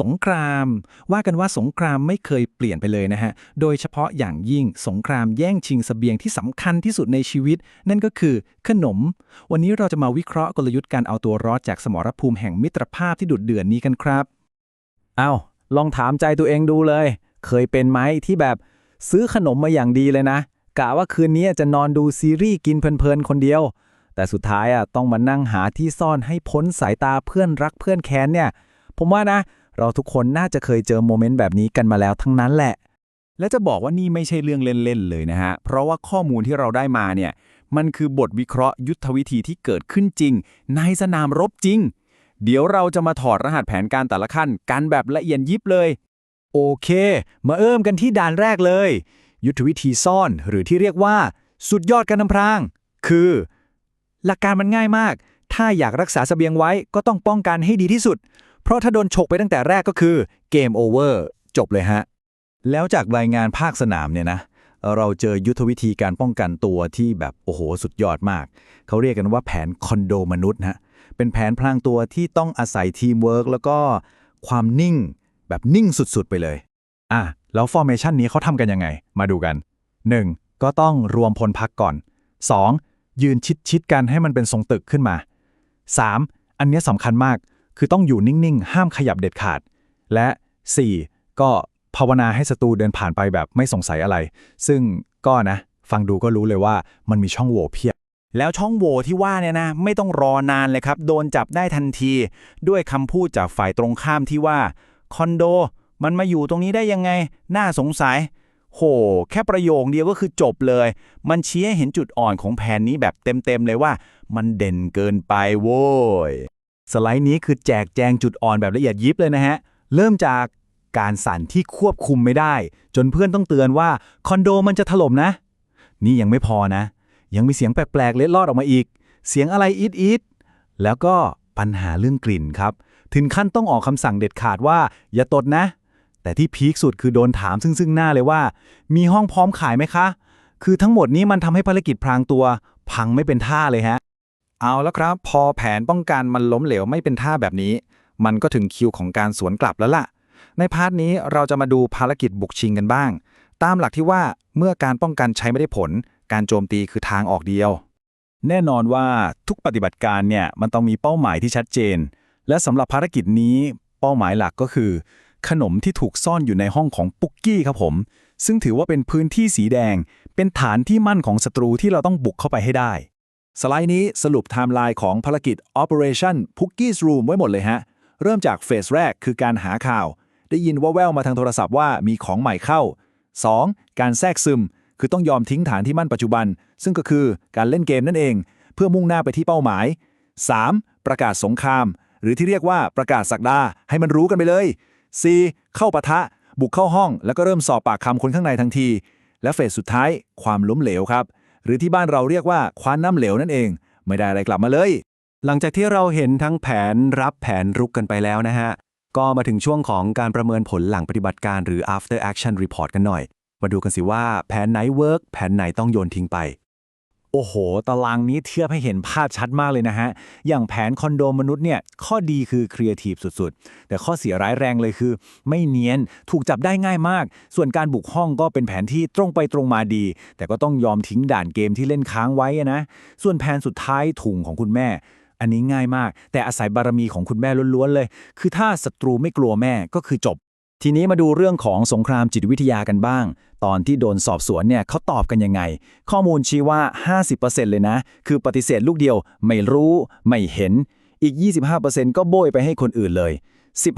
สงคราม ว่ากันว่าสงครามไม่เคยเปลี่ยนไปเลยนะฮะ โดยเฉพาะอย่างยิ่งสงครามแย่งชิงสเสบียงที่สำคัญที่สุดในชีวิต นั่นก็คือขนม วันนี้เราจะมาวิเคราะห์กลยุทธ์การเอาตัวรอดจากสมรภูมิแห่งมิตรภาพที่ดุดเดือดนนี้กันครับเอาลองถามใจตัวเองดูเลย เคยเป็นไหมที่แบบซื้อขนมมาอย่างดีเลยนะกะว่าคืนนี้จะนอนดูซีรีส์กินเพลินๆคนเดียว แต่สุดท้ายอะต้องมานั่งหาที่ซ่อนให้พ้นสายตาเพื่อนรักเพื่อนแค้นเนี่ย ผมว่านะ เราทุกคนน่าจะเคยเจอโมเมนต์แบบนี้กันมาแล้วทั้งนั้นแหละ และจะบอกว่านี่ไม่ใช่เรื่องเล่นๆเลยนะฮะ เพราะว่าข้อมูลที่เราได้มาเนี่ย มันคือบทวิเคราะห์ยุทธวิธีที่เกิดขึ้นจริง ในสนามรบจริง เดี๋ยวเราจะมาถอดรหัสแผนการแต่ละขั้นกันแบบละเอียดยิบเลย โอเค มาเอิ่มกันที่ด่านแรกเลย ยุทธวิธีซ่อนหรือที่เรียกว่า สุดยอดการนำพราง คือ หลักการมันง่ายมาก ถ้าอยากรักษาเสบียงไว้ก็ต้องป้องกันให้ดีที่สุด เพราะถ้าโดนฉกไปตั้งแต่แรกก็คือเกมโอเวอร์จบเลยฮะ แล้วจากรายงานภาคสนามเนี่ยนะ เราเจอยุทธวิธีการป้องกันตัวที่แบบโอ้โหสุดยอดมาก เขาเรียกกันว่าแผนคอนโดมนุษย์นะเป็นแผนพลางตัวที่ต้องอาศัยทีมเวิร์กแล้วก็ความนิ่งแบบนิ่งสุดๆไปเลย อะ แล้วฟอร์เมชันนี้เขาทำกันยังไง มาดูกัน 1. ก็ต้องรวมพลพักก่อน 2. ยืนชิดๆกันให้มันเป็นทรงตึกขึ้นมา 3. อันเนี้ยสำคัญมาก คือต้องอยู่นิ่ง ๆ ห้ามขยับเด็ดขาด และ 4. ก็ภาวนาให้ศัตรูเดินผ่านไปแบบไม่สงสัยอะไร ซึ่งก็นะ ฟังดูก็รู้เลยว่ามันมีช่องโหว่เพียบ แล้วช่องโหว่ที่ว่าเนี่ยนะ ไม่ต้องรอนานเลยครับ โดนจับได้ทันที ด้วยคำพูดจากฝ่ายตรงข้ามที่ว่าคอนโด มันมาอยู่ตรงนี้ได้ยังไง น่าสงสัย โห แค่ประโยคเดียวก็คือจบเลย มันชี้ให้เห็นจุดอ่อนของแผนนี้แบบเต็มๆเลยว่า มันเด่นเกินไปโว้ย สไลด์นี้คือแจกแจงจุดอ่อนแบบละเอียดยิบเลยนะฮะ เริ่มจากการสั่นที่ควบคุมไม่ได้ จนเพื่อนต้องเตือนว่าคอนโดมันจะถล่มนะ นี่ยังไม่พอนะ ยังมีเสียงแปลกๆเล็ดลอดออกมาอีก เสียงอะไรอีดอีดแล้วก็ปัญหาเรื่องกลิ่นครับ ถึงขั้นต้องออกคำสั่งเด็ดขาดว่า อย่าตดนะ แต่ที่พีคสุดคือโดนถามซึ่งซึ่งหน้าเลยว่า มีห้องพร้อมขายไหมคะ คือทั้งหมดนี้มันทำให้ภารกิจพรางตัว พังไม่เป็นท่าเลยฮะ เอาแล้วครับ พอแผนป้องกันมันล้มเหลวไม่เป็นท่าแบบนี้ มันก็ถึงคิวของการสวนกลับแล้วล่ะ ในพาร์ทนี้เราจะมาดูภารกิจบุกชิงกันบ้าง ตามหลักที่ว่าเมื่อการป้องกันใช้ไม่ได้ผล การโจมตีคือทางออกเดียว แน่นอนว่าทุกปฏิบัติการเนี่ยมันต้องมีเป้าหมายที่ชัดเจน และสำหรับภารกิจนี้เป้าหมายหลักก็คือ ขนมที่ถูกซ่อนอยู่ในห้องของปุกกี้ครับผม ซึ่งถือว่าเป็นพื้นที่สีแดง เป็นฐานที่มั่นของศัตรูที่เราต้องบุกเข้าไปให้ได้ สไลด์นี้สรุปไทม์ไลน์ของภารกิจ Operation Pookies Room ไว้หมดเลยฮะ เริ่มจากเฟสแรกคือการหาข่าว ได้ยินว่าแววมาทางโทรศัพท์ว่ามีของใหม่เข้า 2. การแทรกซึม คือต้องยอมทิ้งฐานที่มั่นปัจจุบัน ซึ่งก็คือการเล่นเกมนั่นเอง เพื่อมุ่งหน้าไปที่เป้าหมาย 3. ประกาศสงคราม หรือที่เรียกว่าประกาศสักดาให้มันรู้กันไปเลย 4. เข้าปะทะ บุกเข้าห้อง แล้วก็เริ่มสอบปากคำคนข้างในทันที และเฟสสุดท้ายความล้มเหลวครับ หรือที่บ้านเราเรียกว่าคว้านน้ำเหลวนั่นเอง ไม่ได้อะไรกลับมาเลย หลังจากที่เราเห็นทั้งแผนรับแผนรุกกันไปแล้วนะฮะ ก็มาถึงช่วงของการประเมินผลหลังปฏิบัติการหรือ after action report กันหน่อย มาดูกันสิว่าแผนไหนเวิร์กแผนไหนต้องโยนทิ้งไป โอ้โห ตารางนี้เทียบให้เห็นภาพชัดมากเลยนะฮะ อย่างแผนคอนโดมนุษย์เนี่ย ข้อดีคือครีเอทีฟสุดๆ แต่ข้อเสียร้ายแรงเลยคือ ไม่เนียน ถูกจับได้ง่ายมาก ส่วนการบุกห้องก็เป็นแผนที่ตรงไปตรงมาดี แต่ก็ต้องยอมทิ้งด่านเกมที่เล่นค้างไว้นะ ส่วนแผนสุดท้ายถุงของคุณแม่ อันนี้ง่ายมาก แต่อาศัยบารมีของคุณแม่ล้วนๆเลย คือถ้าศัตรูไม่กลัวแม่ก็คือจบ ทีนี้มาดูเรื่องของสงครามจิตวิทยากันบ้าง ตอนที่โดนสอบสวนเนี่ยเขาตอบกันยังไง ข้อมูลชี้ว่า 50%เลยนะ คือปฏิเสธลูกเดียว ไม่รู้ ไม่เห็น อีก 25%ก็โบยไปให้คนอื่นเลย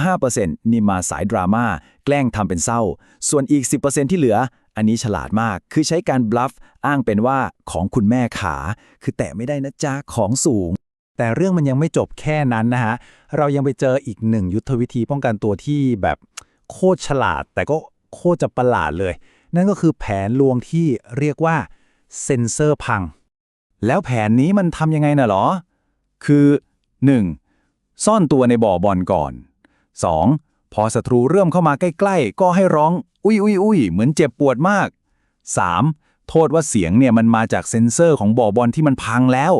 15%นี่มาสายดราม่าแกล้งทำเป็นเศร้า ส่วนอีก 10%ที่เหลือ อันนี้ฉลาดมาก คือใช้การบลัฟอ้างเป็นว่าของคุณแม่ขา คือแตะไม่ได้นะจ๊ะของสูงแต่เรื่องมันยังไม่จบแค่นั้นนะฮะ เรายังไปเจออีกหนึ่งยุทธวิธีป้องกันตัวที่แบบ โคตรฉลาด แต่ก็โคตรจะประหลาดเลย นั่นก็คือแผนลวงที่เรียกว่าเซนเซอร์พัง แล้วแผนนี้มันทำยังไงน่ะหรอ คือ 1. ซ่อนตัวในบ่อบอลก่อน 2. พอศัตรูเริ่มเข้ามาใกล้ ๆ ก็ให้ร้อง อุ้ยอุ้ยอุ้ยเหมือนเจ็บปวดมาก 3. โทษว่าเสียงเนี่ยมันมาจากเซ็นเซอร์ของบ่อบอลที่มันพังแล้ว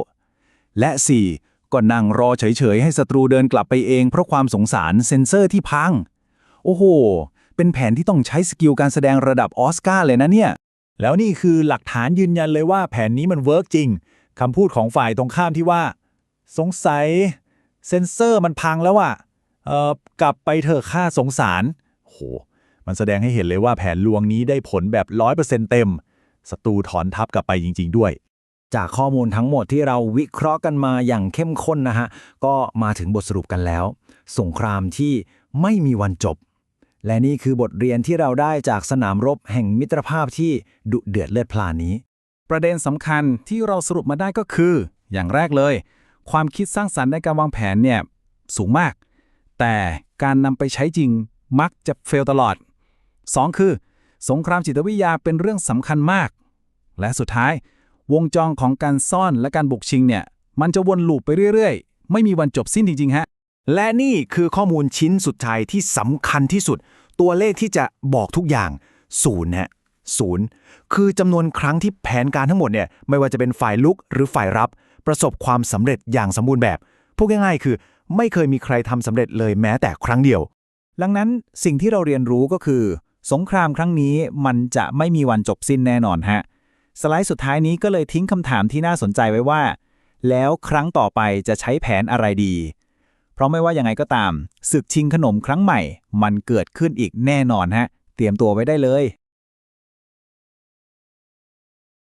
และ 4. ก็นั่งรอเฉยๆ ให้ศัตรูเดินกลับไปเองเพราะความสงสารเซ็นเซอร์ที่พัง โอ้โห เป็นแผนที่ต้องใช้สกิลการแสดงระดับออสการ์เลยนะเนี่ย แล้วนี่คือหลักฐานยืนยันเลยว่าแผนนี้มันเวิร์กจริงคำพูดของฝ่ายตรงข้ามที่ว่า สงสัย เซนเซอร์มันพังแล้วอะเอ่อกลับไปเถอะค่าสงสาร โห มันแสดงให้เห็นเลยว่าแผนลวงนี้ได้ผลแบบ 100%เต็มศัตรูถอนทัพกลับไปจริง ๆ ด้วย จากข้อมูลทั้งหมดที่เราวิเคราะห์กันมาอย่างเข้มข้นนะฮะ ก็มาถึงบทสรุปกันแล้ว สงครามที่ไม่มีวันจบ และนี่คือบทเรียนที่เราได้จากสนามรบแห่งมิตรภาพที่ดุเดือดเลือดพล่านนี้ ประเด็นสำคัญที่เราสรุปมาได้ก็คือ อย่างแรกเลย ความคิดสร้างสรรค์ในการวางแผนเนี่ยสูงมาก แต่การนำไปใช้จริงมักจะเฟลตลอด 2. คือ สงครามจิตวิทยาเป็นเรื่องสำคัญมาก และสุดท้าย วงจรของการซ่อนและการบุกชิงเนี่ยมันจะวนลูปไปเรื่อย ๆ ไม่มีวันจบสิ้นจริง ๆ ฮะ และนี่คือข้อมูลชิ้นสุดท้ายที่สำคัญที่สุด ตัวเลขที่จะบอกทุกอย่างศูนย์ฮะศูนย์คือจำนวนครั้งที่แผนการทั้งหมดเนี่ยไม่ว่าจะเป็นฝ่ายลุกหรือฝ่ายรับ ประสบความสำเร็จอย่างสมบูรณ์แบบพูดง่ายๆคือ ไม่เคยมีใครทำสำเร็จเลยแม้แต่ครั้งเดียว ดังนั้นสิ่งที่เราเรียนรู้ก็คือ สงครามครั้งนี้มันจะไม่มีวันจบสิ้นแน่นอนฮะสไลด์สุดท้ายนี้ก็เลยทิ้งคำถามที่น่าสนใจไว้ว่า แล้วครั้งต่อไปจะใช้แผนอะไรดี เพราะไม่ว่ายังไงก็ตามศึกชิงขนมครั้งใหม่ มันเกิดขึ้นอีกแน่นอนฮะ เตรียมตัวไว้ได้เลย